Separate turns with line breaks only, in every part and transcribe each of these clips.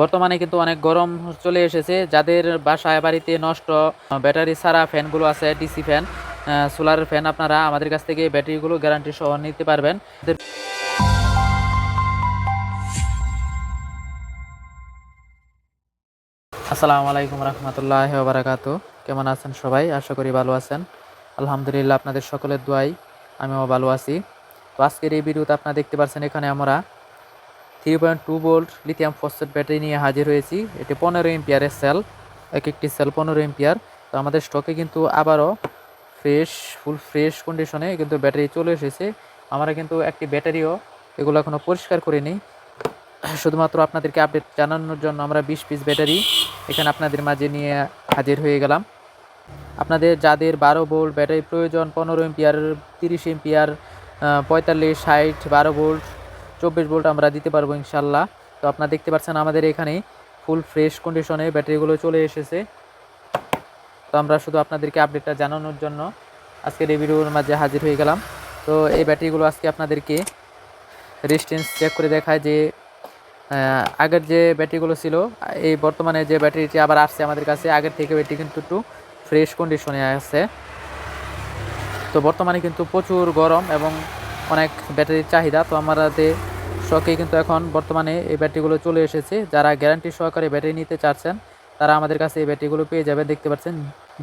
বর্তমানে কিন্তু অনেক গরম চলে এসেছে। যাদের বাসায়, বাড়িতে নষ্ট ব্যাটারি ছাড়া ফ্যানগুলো আছে, ডিসি ফ্যান সোলার ফ্যান, আপনারা আমাদের কাছ থেকে ব্যাটারিগুলো গ্যারান্টি সহ নিতে পারবেন। আসসালামু আলাইকুম রহমতুল্লাহ বারাকাতু কেমন আছেন সবাই? আশা করি ভালো আছেন। আলহামদুলিল্লাহ, আপনাদের সকলের দোয়াই আমিও ভালো আছি। তো আজকের এই ভিডিওতে আপনারা দেখতে পাচ্ছেন এখানে আমরা three point two volt lithium phosphate battery নিয়ে হাজির হয়েছি। এটি পনেরো এম্পিয়ারের সেল এক একটি সেল পনেরো এম্পিয়ার তো আমাদের স্টকে কিন্তু আবারও ফ্রেশ ফুল ফ্রেশ কন্ডিশনে কিন্তু ব্যাটারি চলে এসেছে। আমরা কিন্তু একটি ব্যাটারিও এগুলো এখনও পরিষ্কার করিনি। শুধুমাত্র আপনাদেরকে আপডেট জানানোর জন্য আমরা বিশ পিস ব্যাটারি এখানে আপনাদের মাঝে নিয়ে হাজির হয়ে গেলাম। আপনাদের যাদের বারো ভোল্ট ব্যাটারি প্রয়োজন, পনেরো এম্পিয়ার তিরিশ এম্পিয়ার পঁয়তাল্লিশ, ষাট, বারো ভোল্ট চব্বিশ ভোল্ট আমরা দিতে পারব ইনশাল্লাহ। তো আপনারা দেখতে পাচ্ছেন আমাদের এখানে ফুল ফ্রেশ কন্ডিশনে ব্যাটারিগুলো চলে এসেছে। তো আমরা শুধু আপনাদেরকে আপডেটটা জানানোর জন্য আজকের এই ভিডিওর মাঝে হাজির হয়ে গেলাম। তো এই ব্যাটারিগুলো আজকে আপনাদেরকে রেজিস্ট্যান্স চেক করে দেখায় যে আগের যে ব্যাটারিগুলো ছিল, এই বর্তমানে যে ব্যাটারিটি আবার আসছে আমাদের কাছে, আগের থেকে ব্যাটারি কিন্তু একটু ফ্রেশ কন্ডিশনে আছে। তো বর্তমানে কিন্তু প্রচুর গরম এবং অনেক ব্যাটারির চাহিদা। তো আমাদের শখে কিন্তু এখন বর্তমানে এই ব্যাটারিগুলো চলে এসেছে। যারা গ্যারান্টি সহকারে ব্যাটারি নিতে চাচ্ছেন, তারা আমাদের কাছে এই ব্যাটারিগুলো পেয়ে যাবেন। দেখতে পাচ্ছেন,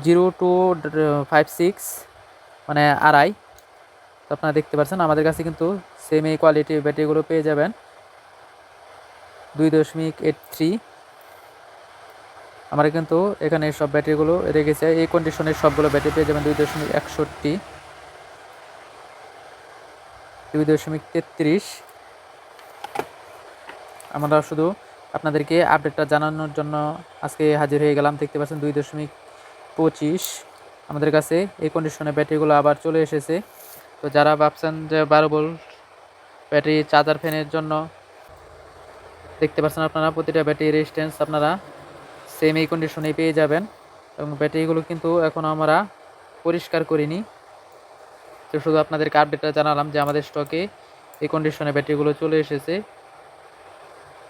জিরো টু ফাইভ সিক্স মানে আড়াই। আপনারা দেখতে পাচ্ছেন, আমাদের কাছে কিন্তু সেম এই কোয়ালিটির ব্যাটারিগুলো পেয়ে যাবেন। দুই দশমিক এইট থ্রি আমরা কিন্তু এখানে সব ব্যাটারিগুলো রেখেছে। এই কন্ডিশনের সবগুলো ব্যাটারি পেয়ে যাবেন দুই দশমিক একষট্টি। দুই দশমিক তেত্রিশ। আমরা শুধু আপনাদেরকে আপডেটটা জানানোর জন্য আজকে হাজির হয়ে গেলাম, দেখতে পাচ্ছেন দুই দশমিক পঁচিশ। আমাদের কাছে এই কন্ডিশনে ব্যাটারিগুলো আবার চলে এসেছে। তো যারা ভাবছেন যে বারো ভোল্ট ব্যাটারি চার্জার ফ্যানের জন্য, দেখতে পাচ্ছেন আপনারা প্রতিটা ব্যাটারি রেজিস্ট্যান্স আপনারা সেম এই কন্ডিশনেই পেয়ে যাবেন। এবং ব্যাটারিগুলো কিন্তু এখন আমরা পরিষ্কার করিনি। তো শুধু আপনাদেরকে আপডেটটা জানালাম যে আমাদের স্টকে এই কন্ডিশনে ব্যাটারিগুলো চলে এসেছে।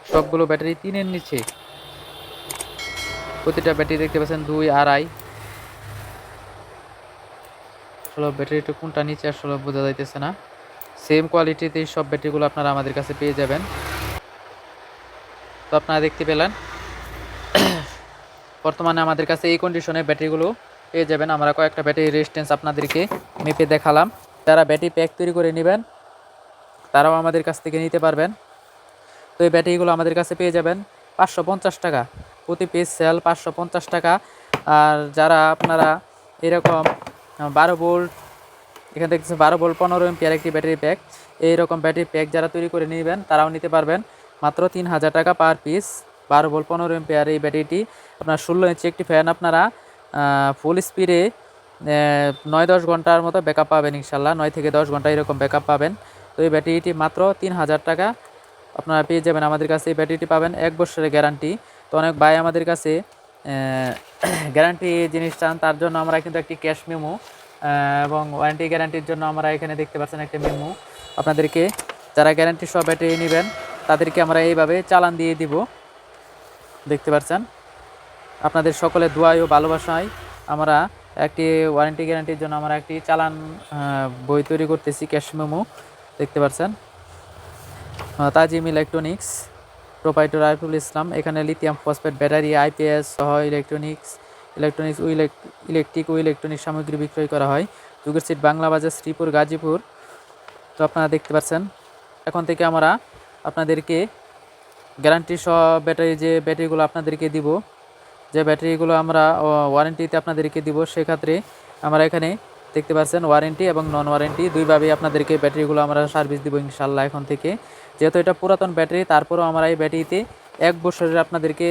সবগুলো ব্যাটারি তিনের নিচে। প্রতিটা ব্যাটারি দেখতে পাচ্ছেন দুই আড়াই। আসলে ব্যাটারিটা কোনটা নিচে আসলে বোঝা যাইতেছে না। সেম কোয়ালিটিতেই সব ব্যাটারিগুলো আপনারা আমাদের কাছে পেয়ে যাবেন। তো আপনারা দেখতে পেলেন। বর্তমানে আমাদের কাছে এই কন্ডিশনে ব্যাটারিগুলো পেয়ে যাবেন। আমরা কয়েকটা ব্যাটারি রেজিস্ট্যান্স আপনাদেরকে মেপে দেখালাম। যারা ব্যাটারি প্যাক তৈরি করে নেবেন, তারাও আমাদের কাছ থেকে নিতে পারবেন। তো এই ব্যাটারিগুলো আমাদের কাছে পেয়ে যাবেন পাঁচশো পঞ্চাশ টাকা। প্রতি পিস সেল পাঁচশো পঞ্চাশ টাকা। আর যারা আপনারা এরকম বারো ভোল্ট এখানে দেখতেছেন বারো ভোল্ট পনেরো এমপিয়ার একটি ব্যাটারি প্যাক এইরকম ব্যাটারি প্যাক যারা তৈরি করে নেবেন, তারাও নিতে পারবেন। মাত্র তিন হাজার টাকা পার পিস বারো ভোল্ট পনেরো এমপিয়ার এই ব্যাটারিটি। আপনার ষোলো ইঞ্চি একটি ফ্যান আপনারা ফুল স্পিডে নয় দশ ঘণ্টার মতো ব্যাকআপ পাবেন ইনশাল্লাহ। নয় থেকে দশ ঘণ্টা এরকম ব্যাকআপ পাবেন। তো এই ব্যাটারিটি মাত্র তিন হাজার টাকা। আপনারা পেয়ে যাবেন আমাদের কাছে এই ব্যাটারিটি পাবেন এক বছরের গ্যারান্টি তো অনেক ভাই আমাদের কাছে গ্যারান্টি জিনিস চান, তার জন্য আমরা কিন্তু একটি ক্যাশ মেমো এবং ওয়ারেন্টি গ্যারান্টির জন্য আমরা এখানে দেখতে পাচ্ছেন একটা মেমো আপনাদেরকে যারা গ্যারান্টি সহ ব্যাটারি নেবেন, তাদেরকে আমরা এইভাবে চালান দিয়ে দিব। দেখতে পাচ্ছেন? আপনাদের সকলের দোয়াই ও ভালোবাসায় আমরা একটি ওয়ারেন্টি গ্যারান্টির জন্য আমরা একটি চালান বই তৈরি করতেছি ক্যাশ মেমো দেখতে পাচ্ছেন? তাজিম ইলেকট্রনিক্স, প্রোপাইটর আইফুল ইসলাম, এখানে লিথিয়াম ফসফেট ব্যাটারি আইপিএস সহ ইলেকট্রনিক্স ইলেকট্রনিক্স ও ইলেকট্রিক ও ইলেকট্রনিক সামগ্রী বিক্রয় করা হয়। যুগের সিট বাংলা বাজার, শ্রীপুর, গাজীপুর। তো আপনারা দেখতে পাচ্ছেন, এখন থেকে আমরা আপনাদেরকে গ্যারান্টি সহ ব্যাটারি যে ব্যাটারিগুলো আপনাদেরকে দিব, যে ব্যাটারিগুলো আমরা ওয়ারেন্টিতে আপনাদেরকে দিব, সেক্ষেত্রে আমরা এখানে দেখতে পাচ্ছেন ওয়ারেন্টি এবং নন ওয়ারেন্টি দুইভাবেই আপনাদেরকে ব্যাটারিগুলো আমরা সার্ভিস দিব ইনশাল্লাহ এখন থেকে। যেহেতু এটা পুরাতন ব্যাটারি, তারপরেও আমরা এই ব্যাটারিতে এক বছরের আপনাদেরকে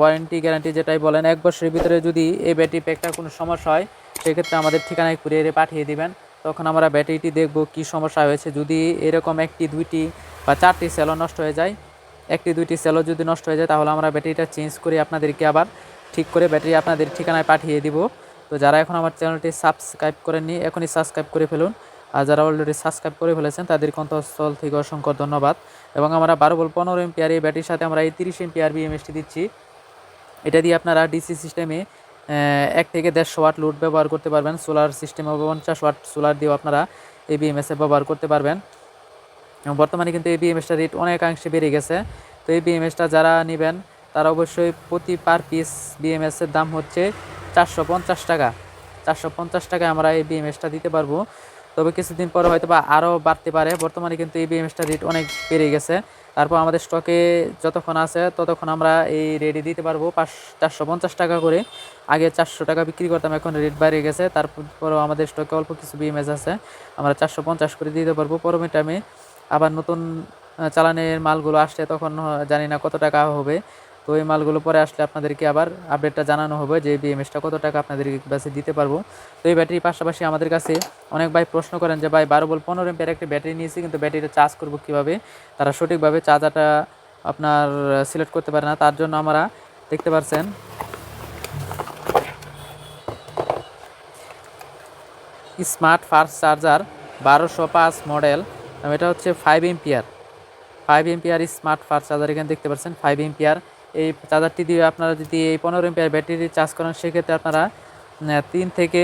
ওয়ারেন্টি গ্যারান্টি যেটাই বলেন, এক বছরের ভিতরে যদি এই ব্যাটারি প্যাকটা কোনো সমস্যা হয়, সেক্ষেত্রে আমাদের ঠিকানায় কুরিয়ারে পাঠিয়ে দিবেন। তখন আমরা ব্যাটারিটি দেখব কি সমস্যা হয়েছে। যদি এরকম একটি, দুইটি বা চারটি সেলও নষ্ট হয়ে যায়, একটি, দুইটি সেলও যদি নষ্ট হয়ে যায়, তাহলে আমরা ব্যাটারিটা চেঞ্জ করে আপনাদেরকে আবার ঠিক করে ব্যাটারি আপনাদের ঠিকানায় পাঠিয়ে দিব। তো যারা এখন আমার চ্যানেলটি সাবস্ক্রাইব করেননি, এখনই সাবস্ক্রাইব করে ফেলুন। আর যারা অলরেডি সাবস্ক্রাইব করে ফেলেছেন তাদেরকে অন্তঃস্থল থেকে অসংখ্য ধন্যবাদ। এবং আমরা বারো বল পনেরো এমপিআর এই ব্যাটির সাথে আমরা এই তিরিশ এমপিআর বিএমএসটি দিচ্ছি। এটা দিয়ে আপনারা ডিসি সিস্টেমে এক থেকে দেড়শো ওয়াট লোড ব্যবহার করতে পারবেন। সোলার সিস্টেমে পঞ্চাশ ওয়াট সোলার দিয়েও আপনারা এই বিএমএসে ব্যবহার করতে পারবেন। বর্তমানে কিন্তু এই বিএমএসটার রেট অনেকাংশে বেড়ে গেছে। তো এই বিএমএসটা যারা নেবেন, তারা অবশ্যই প্রতি পার পিস বিএমএসের দাম হচ্ছে চারশো পঞ্চাশ টাকা। চারশো পঞ্চাশ টাকায় আমরা এই বিএমএসটা দিতে পারব। তবে কিছুদিন পরে হয়তো বা আরও বাড়তে পারে। বর্তমানে কিন্তু এই বিএমএসটার রেট অনেক বেড়ে গেছে। তারপর আমাদের স্টকে যতক্ষণ আছে ততক্ষণ আমরা এই রেডি দিতে পারব পাঁচ, চারশো পঞ্চাশ টাকা করে। আগে চারশো টাকা বিক্রি করতাম, এখন রেট বাড়িয়ে গেছে। তারপরও আমাদের স্টকে অল্প কিছু বিএমএস আছে। আমরা চারশো পঞ্চাশ করে দিতে পারব। পরবর্তী টাইমে আবার নতুন চালানের মালগুলো আসলে তখন জানি না কত টাকা হবে। তো এই মালগুলো পরে আসলে আপনাদেরকে আবার আপডেটটা জানানো হবে যে বিএমএসটা কত টাকা আপনাদের কাছে দিতে পারব। তো এই ব্যাটারির পাশাপাশি আমাদের কাছে অনেক ভাই প্রশ্ন করেন যে, ভাই, বারো বল পনেরো এমপের একটি ব্যাটারি নিয়েছি, কিন্তু ব্যাটারিটা চার্জ করব কীভাবে? তারা সঠিকভাবে চার্জারটা আপনার সিলেক্ট করতে পারে না। তার জন্য আমরা দেখতে পাচ্ছেন স্মার্ট ফার্স্ট চার্জার বারোশো পাঁচ মডেল এটা হচ্ছে five ampere five ampere smart fast charger এখানে দেখতে পাচ্ছেন ফাইভ এমপিয়ার এই চার্জারটি দিয়ে আপনারা যদি এই পনেরো এমপিয়ার ব্যাটারি চার্জ করেন, সেক্ষেত্রে আপনারা তিন থেকে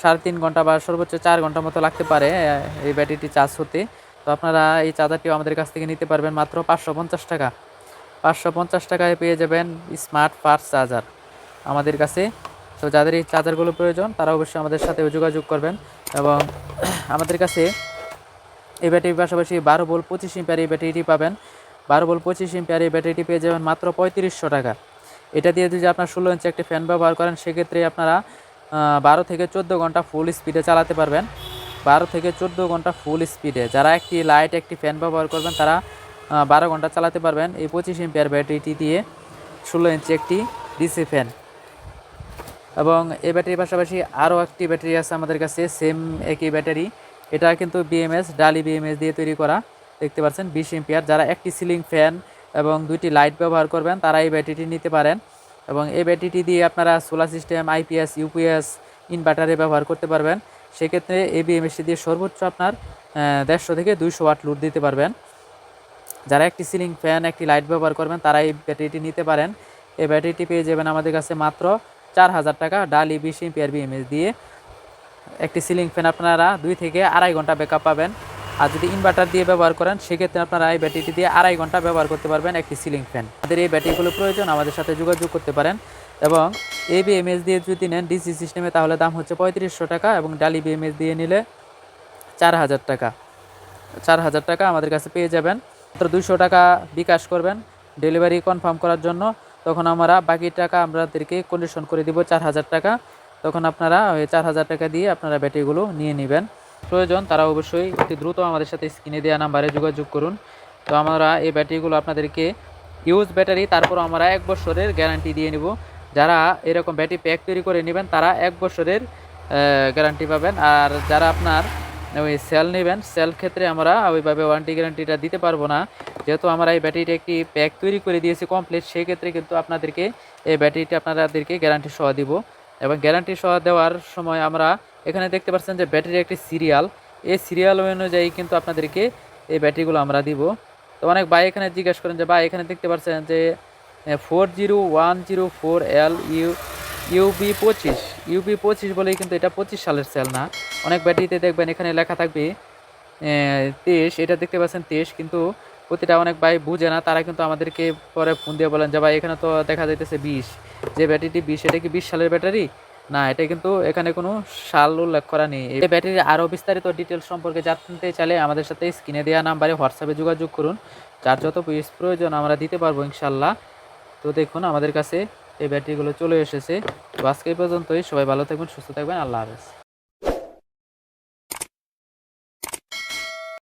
সাড়ে তিন ঘণ্টা বা সর্বোচ্চ চার ঘণ্টার মতো লাগতে পারে এই ব্যাটারিটি চার্জ হতে। তো আপনারা এই চার্জারটিও আমাদের কাছ থেকে নিতে পারবেন মাত্র পাঁচশো পঞ্চাশ টাকা। পাঁচশো পঞ্চাশ টাকায় পেয়ে যাবেন স্মার্ট ফাস্ট চার্জার আমাদের কাছে। তো যাদের এই চার্জারগুলো প্রয়োজন, তারা অবশ্যই আমাদের সাথে যোগাযোগ করবেন এবং আমাদের কাছে এই ব্যাটারির পাশাপাশি বারো বল পঁচিশ ইম্পিয়ার এই ব্যাটারিটি পাবেন। বারো বল পঁচিশ ইম্পিয়ার এই ব্যাটারিটি পেয়ে যাবেন মাত্র পঁয়ত্রিশশো টাকা। এটা দিয়ে যদি আপনার ষোলো ইঞ্চি একটি ফ্যান ব্যবহার করেন, সেক্ষেত্রে আপনারা বারো থেকে চোদ্দ ঘণ্টা ফুল স্পিডে চালাতে পারবেন। বারো থেকে চোদ্দ ঘণ্টা ফুল স্পিডে যারা একটি লাইট একটি ফ্যান ব্যবহার করবেন, তারা বারো ঘণ্টা চালাতে পারবেন এই পঁচিশ ইম্পিয়ার ব্যাটারিটি দিয়ে ষোলো ইঞ্চি একটি ডিসি ফ্যান এবং এই ব্যাটারির পাশাপাশি আরও একটি ব্যাটারি আছে আমাদের কাছে সেম একই ব্যাটারি এটা কিন্তু বিএমএস ডালি বিএমএস দিয়ে তৈরি করা। দেখতে পাচ্ছেন, বিশ এম্পিয়ার। যারা একটি সিলিং ফ্যান এবং দুইটি লাইট ব্যবহার করবেন, তারা এই ব্যাটারিটি নিতে পারেন। এবং এই ব্যাটারিটি দিয়ে আপনারা সোলার সিস্টেম আইপিএস ইউপিএস ইনভার্টারে ব্যবহার করতে পারবেন। সেক্ষেত্রে এই বিএমএসটি দিয়ে সর্বোচ্চ আপনার দেড়শো থেকে দুইশো ওয়াট লোড দিতে পারবেন। যারা একটি সিলিং ফ্যান, একটি লাইট ব্যবহার করবেন, তারা এই ব্যাটারিটি নিতে পারেন। এই ব্যাটারিটি পেয়ে যাবেন আমাদের কাছে মাত্র চার হাজার টাকা ডালি বিশ এম্পিয়ার বিএমএস দিয়ে। একটি সিলিং ফ্যান আপনারা দুই থেকে আড়াই ঘণ্টা ব্যাকআপ পাবেন। আর যদি ইনভার্টার দিয়ে ব্যবহার করেন, সেক্ষেত্রে আপনারা এই ব্যাটারিটি দিয়ে আড়াই ঘণ্টা ব্যবহার করতে পারবেন একটি সিলিং ফ্যান আমাদের এই ব্যাটারিগুলো প্রয়োজন, আমাদের সাথে যোগাযোগ করতে পারেন। এবং এই বিএমএস দিয়ে যদি নেন ডিসি সিস্টেমে তাহলে দাম হচ্ছে পঁয়ত্রিশশো টাকা এবং ডালি বি বিএমএস দিয়ে নিলে চার হাজার টাকা। চার হাজার টাকা আমাদের কাছে পেয়ে যাবেন। মাত্র দুশো টাকা বিকাশ করবেন ডেলিভারি কনফার্ম করার জন্য। তখন আমরা বাকি টাকা আমাদেরকে কন্ডিশন করে দিব চার হাজার টাকা। তখন আপনারা ওই চার হাজার টাকা দিয়ে আপনারা ব্যাটারিগুলো নিয়ে নেবেন। প্রয়োজন, তারা অবশ্যই অতি দ্রুত আমাদের সাথে স্ক্রিনে দেওয়া নাম্বারে যোগাযোগ করুন। তো আমরা এই ব্যাটারিগুলো আপনাদেরকে ইউজ ব্যাটারি তারপর আমরা এক বছরের গ্যারান্টি দিয়ে নিব। যারা এরকম ব্যাটারি প্যাক তৈরি করে নেবেন, তারা এক বছরের গ্যারান্টি পাবেন। আর যারা আপনার, ওই সেল নেবেন সেল ক্ষেত্রে আমরা ওইভাবে ওয়ারেন্টি গ্যারান্টিটা দিতে পারব না। যেহেতু আমরা এই ব্যাটারিটা একটি প্যাক তৈরি করে দিয়েছি কমপ্লিট সেই ক্ষেত্রে কিন্তু আপনাদেরকে এই ব্যাটারিটা আপনাদেরকে গ্যারান্টি সহ দিব। এবং গ্যারান্টি সহ দেওয়ার সময় আমরা এখানে দেখতে পাচ্ছেন যে ব্যাটারি একটি সিরিয়াল। এই সিরিয়াল অনুযায়ী কিন্তু আপনাদেরকে এই ব্যাটারিগুলো আমরা দিব। তো অনেক ভাই এখানে জিজ্ঞেস করেন যে, ভাই, এখানে দেখতে পাচ্ছেন যে four zero one zero four L U U B পঁচিশ। ইউবি পঁচিশ বলেই কিন্তু এটা পঁচিশ সালের সেল না। অনেক ব্যাটারিতে দেখবেন এখানে লেখা থাকবে তেইশ। এটা দেখতে পাচ্ছেন তেইশ, কিন্তু প্রতিটা অনেক ভাই বুঝে না। তারা কিন্তু আমাদেরকে পরে ফোন দিয়ে বলেন যে, ভাই, এখানে তো দেখা যাইতেছে বিশ। যে ব্যাটারিটি বিশ, এটা কি বিশ সালের ব্যাটারি? না, এটা কিন্তু এখানে কোনো সাল উল্লেখ করা নেই। এই ব্যাটারির আরও বিস্তারিত ডিটেলস সম্পর্কে জানতে চাইলে আমাদের সাথে স্ক্রিনে দেওয়া নাম্বারে হোয়াটসঅ্যাপে যোগাযোগ করুন। যার যত পিস প্রয়োজন আমরা দিতে পারব ইনশাল্লাহ তো দেখুন, আমাদের কাছে এই ব্যাটারিগুলো চলে এসেছে। তো আজকে পর্যন্তই। সবাই ভালো থাকবেন, সুস্থ থাকবেন। আল্লাহ হাফেজ।